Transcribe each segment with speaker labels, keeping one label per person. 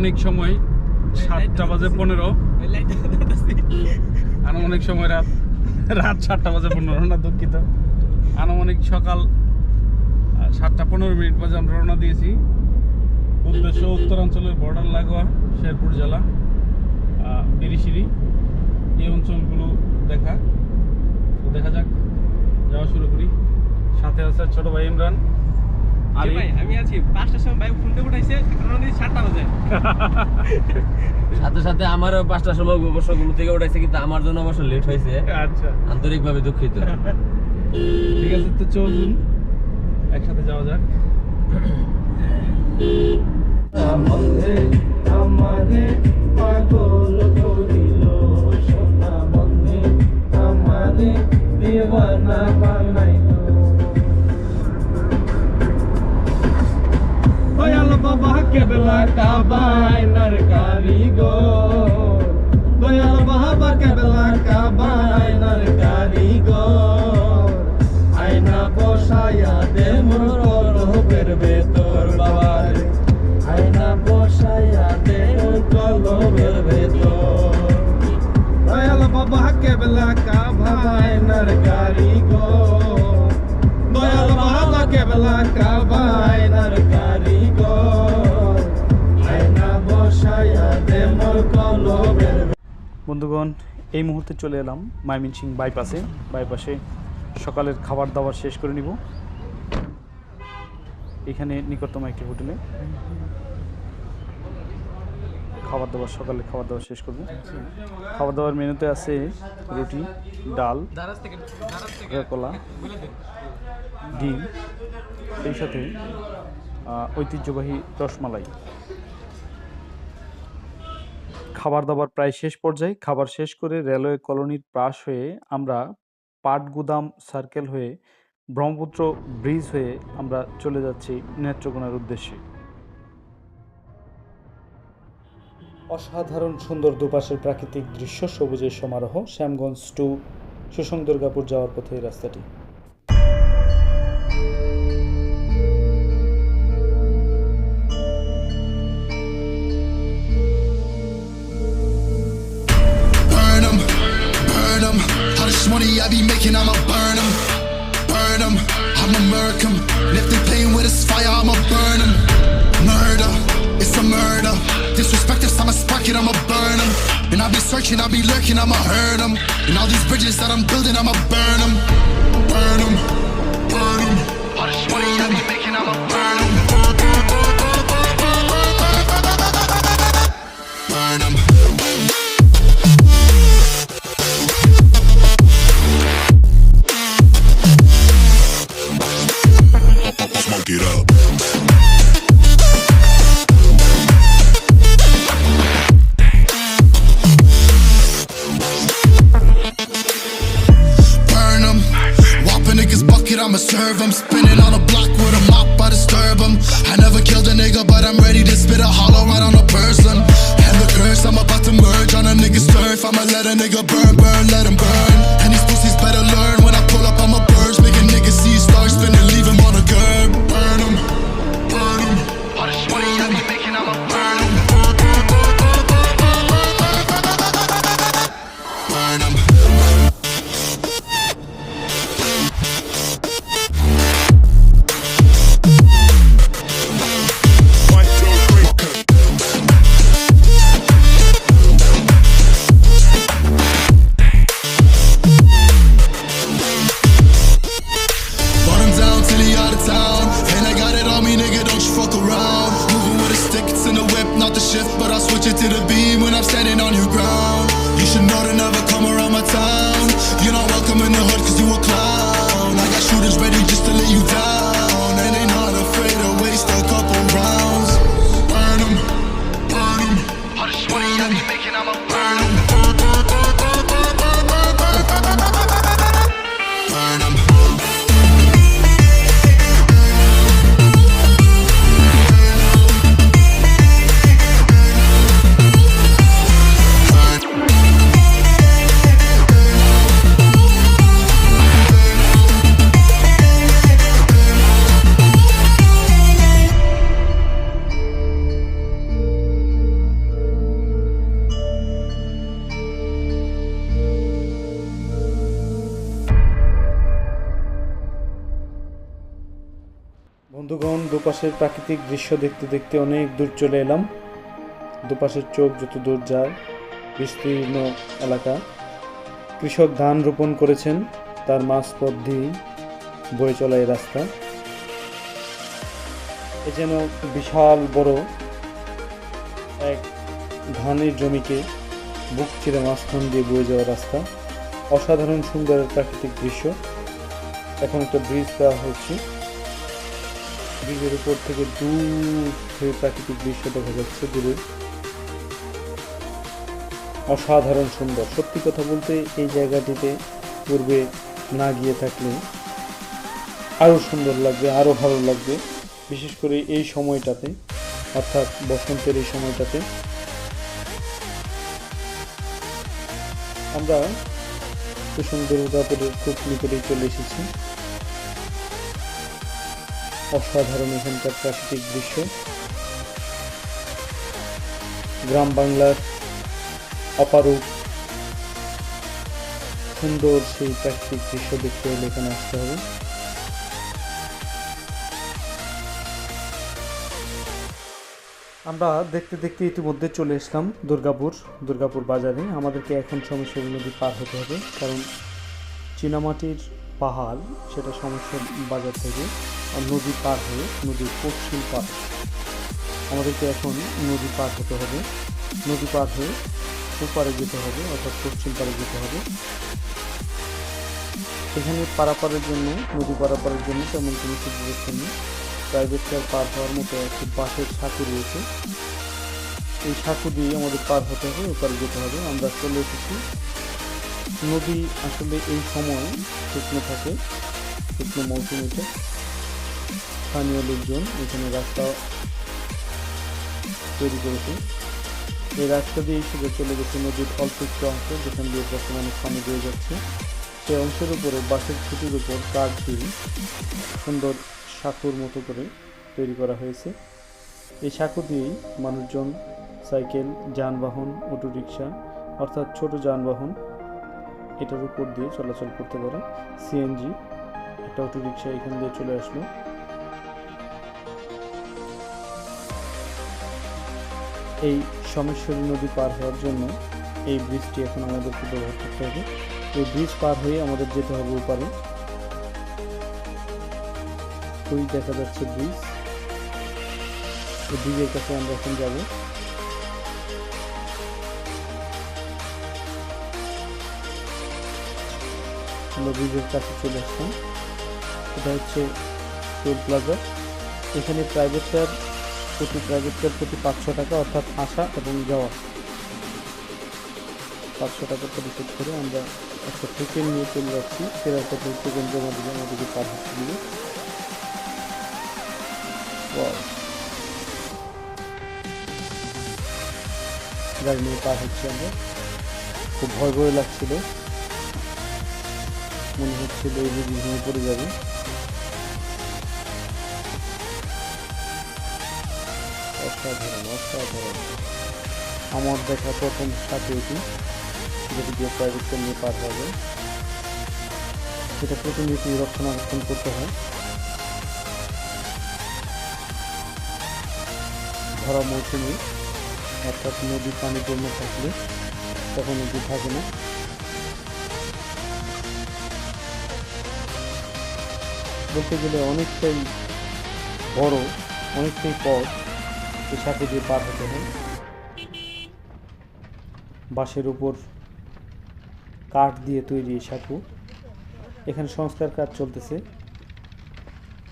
Speaker 1: আনুমানিক সময় সাতটা বাজে পনেরো। আনুমানিক সময় রাত রাত সাতটা বাজে পনেরো না দুঃখিত। আনুমানিক সকাল সাতটা পনেরো মিনিট বাজে আমরা রওনা দিয়েছি। উদ্দেশ্য উত্তরাঞ্চলের বর্ডার লাগোয়া শেরপুর জেলা বিরিশিরি। এই অঞ্চলগুলো দেখা। তো দেখা যাক যাওয়া শুরু করি। সাথে আছে ছোট ভাই ইমরান
Speaker 2: আরে ভাই আমি আছি। পাঁচটার সময় বাইক ফোনতে উঠাইছে সাতটা বাজে।
Speaker 3: সাথে সাথে আমারও পাঁচটার সময় অবশ্য ঘুম থেকে উঠাইছে কিন্তু আমার জন্য অবশ্য লেট হয়েছে
Speaker 1: আচ্ছা।
Speaker 3: আন্তরিকভাবে দুঃখিত।
Speaker 1: ঠিক আছে তো চলুন একসাথে যাওয়া যাক।
Speaker 4: বন্ধে আমারে পাগল করিল সোনা বন্ধে। আমারে দিওয়ানা বানাইল বাবা কেবলা কাবাইনার কারিগর। দয়াল বাবা কেবলা কাবাইনার কারিগর। আয়না বসায়া দে
Speaker 1: বন্ধুগণ, এই মুহূর্তে চলে এলাম ময়মনসিং বাইপাসে। বাইপাসে সকালের খাবার দাবার শেষ করে নিব। এখানে নিকটতম একটি হোটেলে খাবার দাবার সকালে খাবার দাবার শেষ করব। খাবার দাবার মেনুতে আছে রুটি, ডাল কলা ডিম, সেই সাথে ঐতিহ্যবাহী রসমালাই। খাবার দাবার প্রায় শেষ পর্যায়ে খাবার শেষ করে রেলওয়ে কলোনির পাশ হয়ে আমরা পাটগুদাম সার্কেল হয়ে ব্রহ্মপুত্র ব্রিজ হয়ে আমরা চলে যাচ্ছি নেত্রকোনার উদ্দেশ্যে। অসাধারণ সুন্দর দুপাশের প্রাকৃতিক দৃশ্য, সবুজের সমারোহ, শ্যামগঞ্জ টু সুসং দুর্গাপুর যাওয়ার পথে এই রাস্তাটি।
Speaker 5: I be making, I'ma burn 'em, burn 'em. I'ma murk 'em. And if they playing with this fire, I'ma burn 'em. Murder, it's a murder. Disrespect if I'ma spark it, I'ma burn 'em. And I'll be searching, I'll be lurking, I'ma hurt 'em. And all these bridges that I'm building, I'ma burn 'em, burn 'em,
Speaker 1: দুপাশের প্রাকৃতিক দৃশ্য দেখতে দেখতে অনেক দূর চলে এলাম। দুপাশের চোখ যত দূর যায়, বিস্তীর্ণ এলাকা। কৃষক ধান রোপণ করেছেন, তার মাঝপথ দিয়েই বয়ে চলা এই রাস্তা। এ যেন বিশাল বড় এক ধানের জমিকে বুক চিরে মাঝখান দিয়ে বয়ে যাওয়া রাস্তা। অসাধারণ সুন্দর প্রাকৃতিক দৃশ্য। এখন একটা ব্রিজ দেওয়া হচ্ছে ব্রিজের উপর থেকে দূর থেকে প্রাকৃতিক দৃশ্য দেখা যাচ্ছে দূরে। অসাধারণ সুন্দর। সত্যি কথা বলতে এই জায়গাটিতে পূর্বে না গিয়ে থাকলে আরও সুন্দর লাগবে, আরও ভালো লাগবে। বিশেষ করে এই সময়টাতে, অর্থাৎ বসন্তের এই সময়টাতে। আমরা কুসুম দুর্গাপুরের খুব নিকটেই চলে এসেছি। অসাধারণ এখানকার প্রাকৃতিক দৃশ্য। গ্রাম বাংলার অপারূপ, সুন্দর সেই প্রাকৃতিক দৃশ্য দেখতে হলে এখানে আসতে হবে। আমরা দেখতে দেখতে ইতিমধ্যে চলে এসলাম দুর্গাপুর দুর্গাপুর বাজারে। আমাদেরকে এখন সমস্যার নদী পার হতে হবে, কারণ চীনামাটির পাহাড়, সেটা সমস্যার বাজার থেকে। নদী পার হয়ে নদীর পশ্চিম পার। আমাদেরকে এখন নদী পার হতে হবে। নদী পার হয়ে ওপারে যেতে হবে, অর্থাৎ পশ্চিম পারে যেতে হবে। এখানে পারাপারের জন্য, নদী পারাপারের জন্য তেমন কোনো সুব্যবস্থা নেই। প্রাইভেট কার পার হওয়ার মতো একটি বাসের সাঁকু রয়েছে। এই সাঁকু দিয়ে আমাদের পার হতে হবে, ওপারে যেতে হবে। আমরা চলে এসেছি। নদী আসলে এই সময় শুকনো থাকে, শুকনো মৌসুমিতে স্থানীয় লোকজন এখানে রাস্তা তৈরি করেছে। এই রাস্তা দিয়ে শুধু চলে গেছে নদীর অল্প একটু অংশ, যেখান দিয়ে বর্তমানে পানি বয়ে যাচ্ছে। সেই অংশের উপরে বাঁশের খুঁটির উপর কাঠ দিয়ে সুন্দর সাঁকুর মতো করে তৈরি করা হয়েছে। এই সাঁকু দিয়েই মানুষজন সাইকেল, যানবাহন, অটোরিকশা অর্থাৎ ছোট যানবাহন এটার উপর দিয়ে চলাচল করতে পারে। সিএনজি, একটা অটোরিকশা এখান দিয়ে চলে আসলো। এই সমেশ্বরী নদী পার হওয়ার জন্য এই ব্রিজটি এখন আমাদেরকে ব্যবহার করতে হবে। এই ব্রিজ পার হয়ে আমাদের যেতে হবে ওপারে। ওই দেখা যাচ্ছে ব্রিজ ব্রিজের কাছে আমরা এখন যাব। আমরা ব্রিজের কাছে চলে আসলাম। এটা হচ্ছে টোল প্লাজা এখানে প্রাইভেট কার প্রতি প্রাইভেট প্রতি পাঁচশো টাকা অর্থাৎ আসা এবং যাওয়া। পাঁচশো টাকা পরিশোধ করে আমরা একটা টোকেন নিয়ে চলে যাচ্ছি। ফেরার পথে টোকেন জমা দিলে আমাদেরকে পার দিবে Wow. গাড়ি নিয়ে পার হচ্ছে আমরা। খুব ভয় ভয় লাগছিল। মনে হচ্ছিল এই বুঝি ভেঙে পড়ে যাবে। অসাধারণ অসাধারণ আমার দেখা প্রথম সাথে এটি, যেটি দিয়ে প্রাইভেট নিয়ে পার হবে। এটা প্রতিনিয়ত রক্ষণাবেক্ষণ করতে হয়। ভরা মৌসুমে, অর্থাৎ নদী পানি পূর্ণ থাকলে তখন নদী থাকে না। বলতে গেলে অনেকটাই বড়, অনেকটাই পথ সাথে দিয়ে পার হতে হয় বাঁশের উপর কাঠ দিয়ে তৈরি সাঁকু। এখানে সংস্কার কাজ চলতেছে।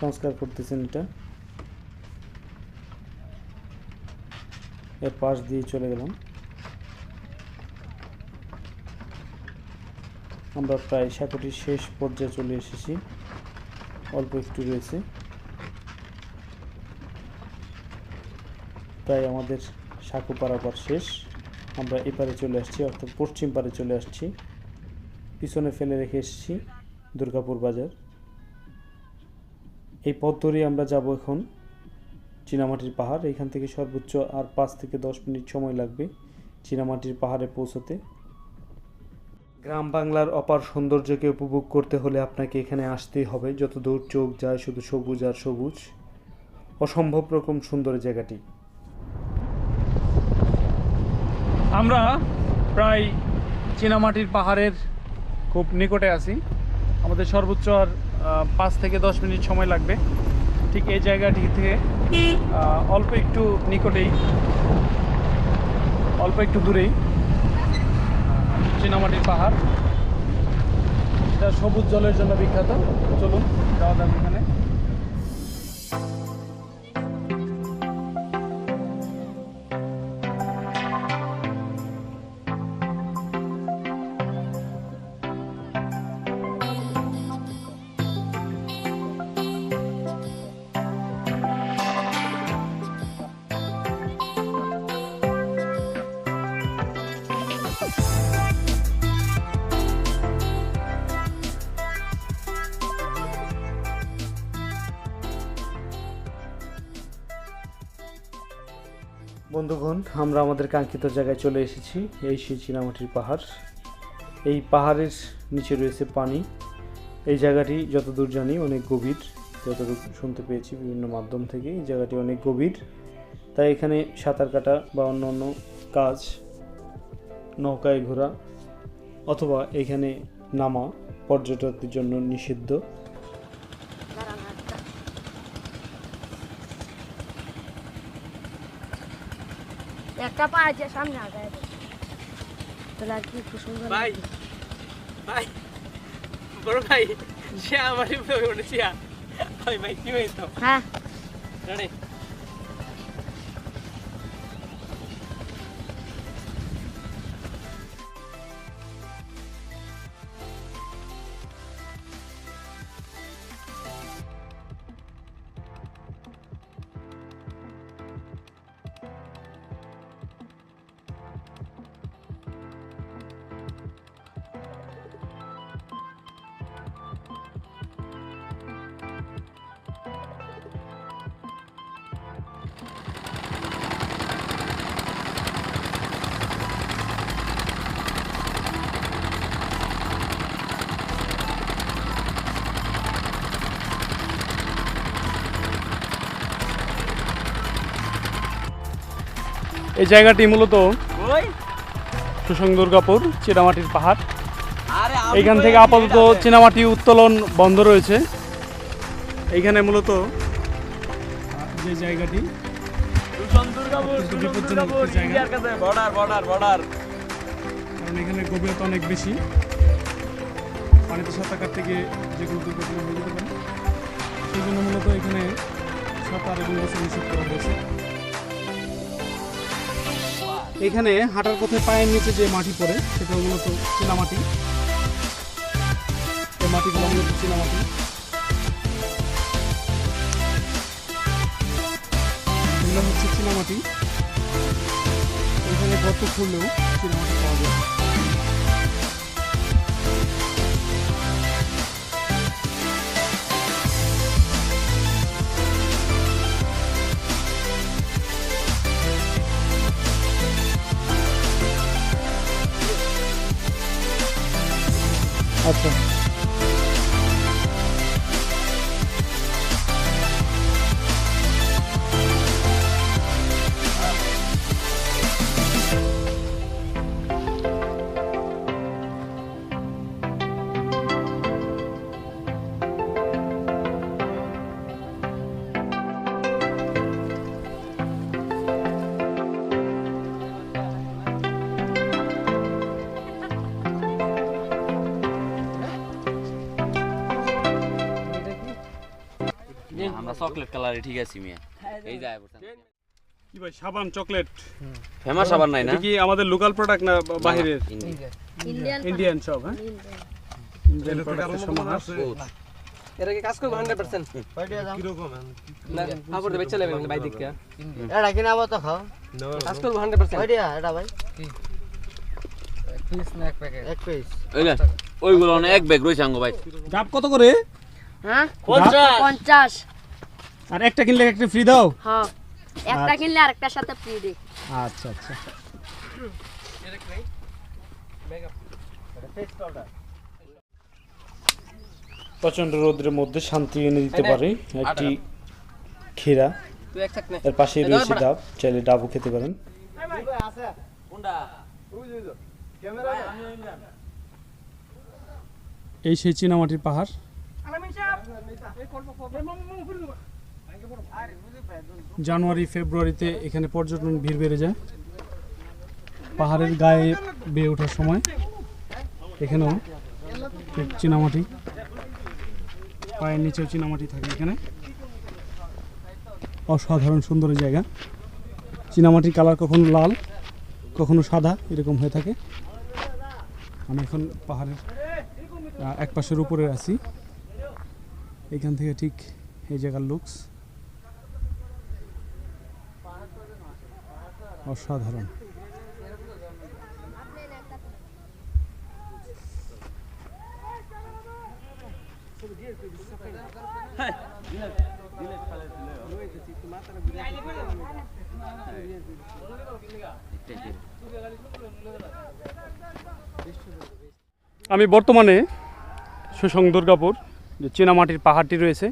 Speaker 1: সংস্কার করতেছেন এটা। এর পাশ দিয়ে চলে গেলাম। আমরা প্রায় সাঁকুটির শেষ পর্যায়ে চলে এসেছি। অল্প একটু রয়েছে। প্রায় আমাদের সাঁকু পারাপার শেষ। আমরা এপারে চলে আসছি, অর্থাৎ পশ্চিম পারে চলে আসছি। পিছনে ফেলে রেখে এসেছি দুর্গাপুর বাজার। এই পথ ধরেই আমরা যাব এখন চীনামাটির পাহাড়। এখান থেকে সর্বোচ্চ আর পাঁচ থেকে দশ মিনিট সময় লাগবে চীনামাটির পাহাড়ে পৌঁছতে। গ্রাম বাংলার অপার সৌন্দর্যকে উপভোগ করতে হলে আপনাকে এখানে আসতেই হবে। যত দূর চোখ যায় শুধু সবুজ আর সবুজ।
Speaker 4: অসম্ভব রকম সুন্দর জায়গাটি। আমরা প্রায় চীনামাটির পাহাড়ের খুব নিকটে আছি। আমাদের সর্বোচ্চ আর পাঁচ থেকে দশ মিনিট সময় লাগবে। ঠিক এই জায়গাটি থেকে অল্প একটু নিকটেই, অল্প একটু দূরেই, চীনামাটির পাহাড়। এটা সবুজ জলের জন্য বিখ্যাত। চলুন, যাওয়া যাক এখানে। বন্ধুগণ আমরা আমাদের কাঙ্ক্ষিত জায়গায় চলে এসেছি, এই সেই চীনামাটির পাহাড়। এই পাহাড়ের নিচে রয়েছে পানি। এই জায়গাটি যতদূর জানি অনেক গভীর, যতদূর শুনতে পেয়েছি বিভিন্ন মাধ্যম থেকে, এই জায়গাটি অনেক গভীর। তাই এখানে সাঁতার কাটা বা অন্য অন্য কাজ, নৌকায় ঘোরা অথবা এখানে নামা পর্যটকদের জন্য নিষিদ্ধ।
Speaker 6: একটা পা আছে সামনে আগায় দে। তাহলে আর কি সুন্দর
Speaker 2: ভাই। ভাই বড় ভাই সে আমারই বলে উঠেছি ভাই ভাই কি হয়েছে
Speaker 6: হ্যাঁ
Speaker 2: রে
Speaker 4: এই জায়গাটি মূলত
Speaker 3: ওই।
Speaker 4: সুসং দুর্গাপুর পাহাড়।
Speaker 3: আরে
Speaker 4: এইখান থেকে আপাতত চীনামাটি উত্তোলন বন্ধ রয়েছে। এইখানে মূলত যে জায়গাটি কারণ এখানে গভীরতা অনেক বেশি। পানিতে সাঁতার কাটতে গিয়ে যে কোনো দুর্ঘটনা হয়ে যেতে পারে। সেই জন্য মূলত এখানে সাঁতার এবং নিষেধ করা হয়েছে। এখানে হাঁটার পথে পায়ের নিচে যে মাটি পড়ে, সেটা মূলত চীনামাটি। মাটিগুলো মূলত চীনামাটি। এগুলো হচ্ছে চীনামাটি। এখানে গর্ত খুললেও চীনামাটি
Speaker 3: চকলেট কালারে ঠিক আছি মিয়া। এই যায়
Speaker 4: কি ভাই সাবান চকলেট
Speaker 3: ফেমাস আবার নাই না?
Speaker 4: এটা কি আমাদের লোকাল প্রোডাক্ট না বা- বাহিরের?
Speaker 6: ইন্ডিয়ান
Speaker 4: ইন্ডিয়ান সব হ্যাঁ? ইন্ডিয়ান প্রোডাক্টের সমাহার
Speaker 2: এটা কি কাজ করবে? 100% না আপর দেবে চলে যাবে ভাই দিকে
Speaker 7: এটা কিনা আবার তো খাও?
Speaker 2: কাজ করবে 100%
Speaker 7: কয়টা এটা ভাই? এক পিস
Speaker 3: ওই না ওইগুলো অনেক এক ব্যাগ রয়েছে আঙ্গ ভাই।
Speaker 4: ডাব কত করে?
Speaker 6: হ্যাঁ?
Speaker 4: পঞ্চাশ।
Speaker 6: পঞ্চাশ।
Speaker 4: আর একটা কিনলে একটা ফ্রি দাও?
Speaker 6: হ্যাঁ। একটা কিনলে আরেকটার সাথে ফ্রি দে
Speaker 4: আচ্ছা আচ্ছা। প্রচণ্ড রোদ্রের মধ্যে শান্তি এনে দিতে পারে। একটি ক্ষীরা।
Speaker 1: তুই এক থাক নে।
Speaker 4: এর পাশেই রয়েছে ডাব। চাইলে ডাবও খেতে পারেন। এই সেই চীনামাটির পাহাড়। জানুয়ারি, ফেব্রুয়ারিতে এখানে পর্যটন ভিড় বেড়ে যায়। পাহাড়ের গায়ে বেয়ে ওঠার সময় এখানেও চীনামাটি, পায়ের নিচেও চীনামাটি থাকে এখানে। অসাধারণ সুন্দর জায়গা। চীনামাটির কালার কখনো লাল, কখনো সাদা, এরকম হয়ে থাকে। আমি এখন পাহাড়ের এক পাশের উপরে আছি। এখান থেকে ঠিক এই জায়গার লুকস অসাধারণ। আমি বর্তমানে সুসং দুর্গাপুর যে চীনামাটির পাহাড়টি রয়েছে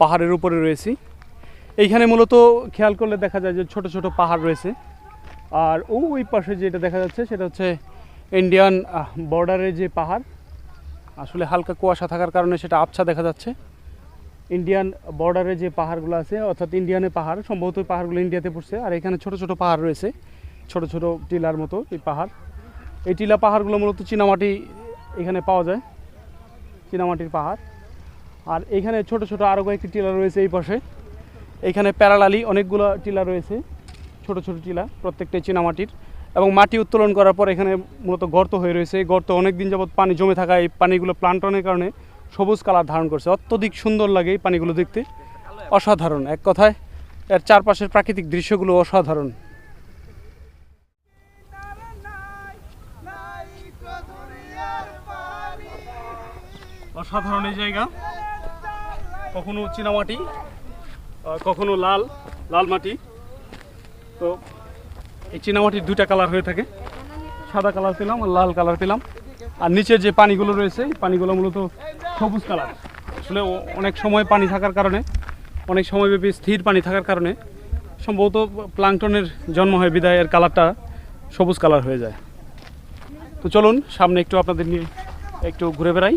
Speaker 4: পাহাড়ের উপরে রয়েছি। এইখানে মূলত খেয়াল করলে দেখা যায় যে ছোট ছোট পাহাড় রয়েছে। আর ওই পাশে যেটা দেখা যাচ্ছে সেটা হচ্ছে ইন্ডিয়ান বর্ডারের যে পাহাড়, আসলে হালকা কুয়াশা থাকার কারণে সেটা আবছা দেখা যাচ্ছে। ইন্ডিয়ান বর্ডারে যে পাহাড়গুলো আছে, অর্থাৎ ইন্ডিয়ানের পাহাড়, সম্ভবত পাহাড়গুলো ইন্ডিয়াতে পড়ছে। আর এখানে ছোট ছোট পাহাড় রয়েছে, ছোট ছোট টিলার মতো এই পাহাড়। এই টিলা পাহাড়গুলো মূলত চীনামাটি এখানে পাওয়া যায়, চীনামাটির পাহাড়। আর এখানে ছোট ছোট আরও কয়েকটি টিলা রয়েছে এই পাশে। এখানে প্যারালালি অনেকগুলো টিলা রয়েছে, ছোট ছোট টিলা প্রত্যেকটাই চীনামাটির। এবং মাটি উত্তোলন করার পর এখানে মূলত গর্ত হয়ে রয়েছে। এই গর্ত অনেক দিন যাবৎ পানি জমে থাকা এই পানিগুলো প্লান্টনের কারণে সবুজ কালার ধারণ করছে। অত্যধিক সুন্দর লাগে এই পানিগুলো দেখতে। অসাধারণ, এক কথায় এর চারপাশের প্রাকৃতিক দৃশ্যগুলো অসাধারণ। অসাধারণ এই জায়গা। কখনো চীনামাটি কখনো লাল লাল মাটি। তো এই চীনামাটির দুইটা কালার হয়ে থাকে। সাদা কালার পেলাম আর লাল কালার পেলাম। আর নিচের যে পানিগুলো রয়েছে পানিগুলো মূলত সবুজ কালার আসলে অনেক সময় পানি থাকার কারণে, অনেক সময়ব্যাপী স্থির পানি থাকার কারণে সম্ভবত প্লাংটনের জন্ম হয় বিদায় এর কালারটা সবুজ কালার হয়ে যায়। তো চলুন, সামনে একটু আপনাদের নিয়ে একটু ঘুরে বেড়াই।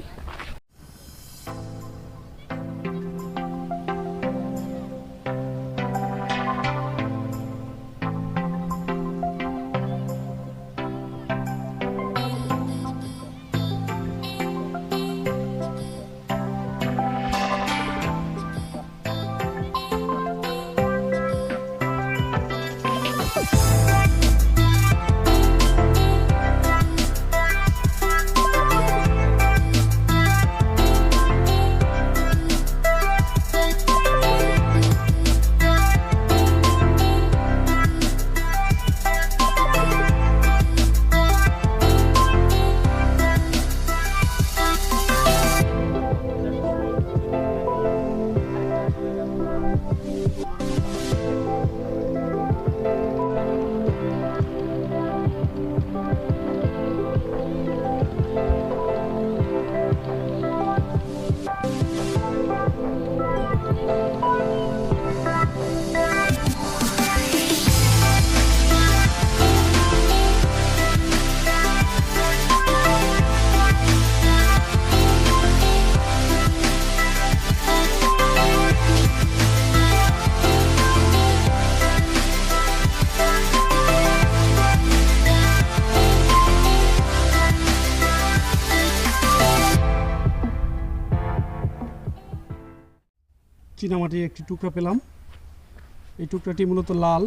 Speaker 4: চীনামাটির একটি টুকরা পেলাম। এই টুকরাটি মূলত লাল।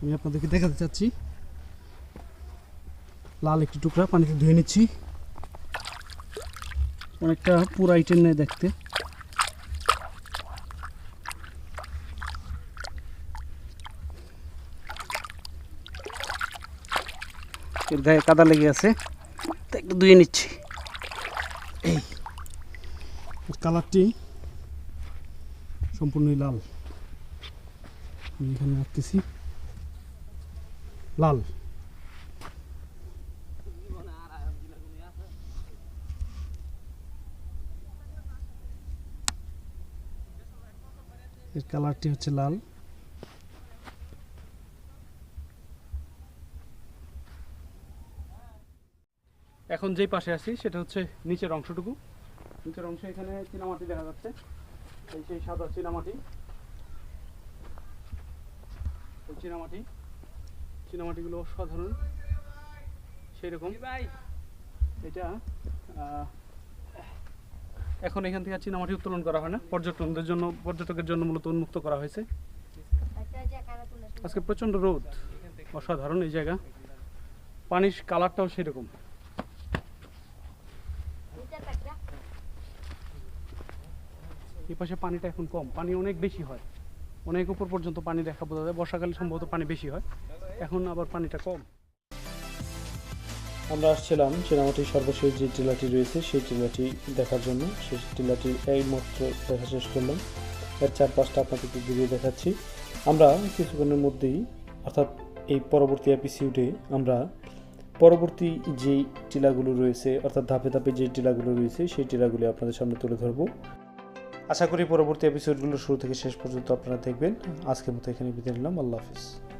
Speaker 4: আমি আপনাদেরকে দেখাতে চাচ্ছি। লাল একটি টুকরা, পানিতে ধুয়ে নিচ্ছি। অনেকটা পুরো আইটেম নেয় দেখতে। এর গায়ে কাদা লেগে আছে। একটু ধুয়ে নিচ্ছি। এই কালারটি সম্পূর্ণই লাল। আমি এখানে রাখতেছি। লাল। এর কালারটি হচ্ছে লাল।
Speaker 1: এখন যেই পাশে আছি, সেটা হচ্ছে নিচের অংশটুকু। নিচের অংশ এখানে চীনামাটি দেখা যাচ্ছে। এই সেই সাদা চীনামাটি। এই চীনামাটি চীনামাটিগুলো অসাধারণ। সেই রকম এটা এখন এখান থেকে চীনামাটি উত্তোলন করা হয় না। পর্যটনদের জন্য পর্যটকের জন্য মূলত উন্মুক্ত করা হয়েছে। আজকে প্রচণ্ড রোদ। অসাধারণ এই জায়গা। পানির কালারটাও সেরকম
Speaker 6: নিচে একটা
Speaker 1: এই পাশে পানিটা এখন কম। পানি অনেক বেশি হয়। অনেক উপর পর্যন্ত পানি দেখা বোঝা যায়। বর্ষাকালে সম্ভবত পানি বেশি হয়। এখন আবার পানিটা কম। আমরা আসছিলাম চীনামাটির সর্বশেষ যে টিলাটি রয়েছে, সেই টিলাটি দেখার জন্য। সেই টিলাটি এই মাত্র দেখা শেষ করলাম। এর চারপাশটা আপনাদেরকে ঘুরিয়ে দেখাচ্ছি। আমরা কিছুক্ষণের মধ্যেই, অর্থাৎ এই পরবর্তী এপিসিউডে আমরা পরবর্তী যেই টিলাগুলো রয়েছে, অর্থাৎ ধাপে ধাপে যে টিলাগুলো রয়েছে, সেই টিলাগুলি আপনাদের সামনে তুলে ধরবো। আশা করি পরবর্তী এপিসোডগুলো শুরু থেকে শেষ পর্যন্ত আপনারা দেখবেন। আজকের মতো এখানে বিদায় নিলাম। আল্লাহ হাফিজ।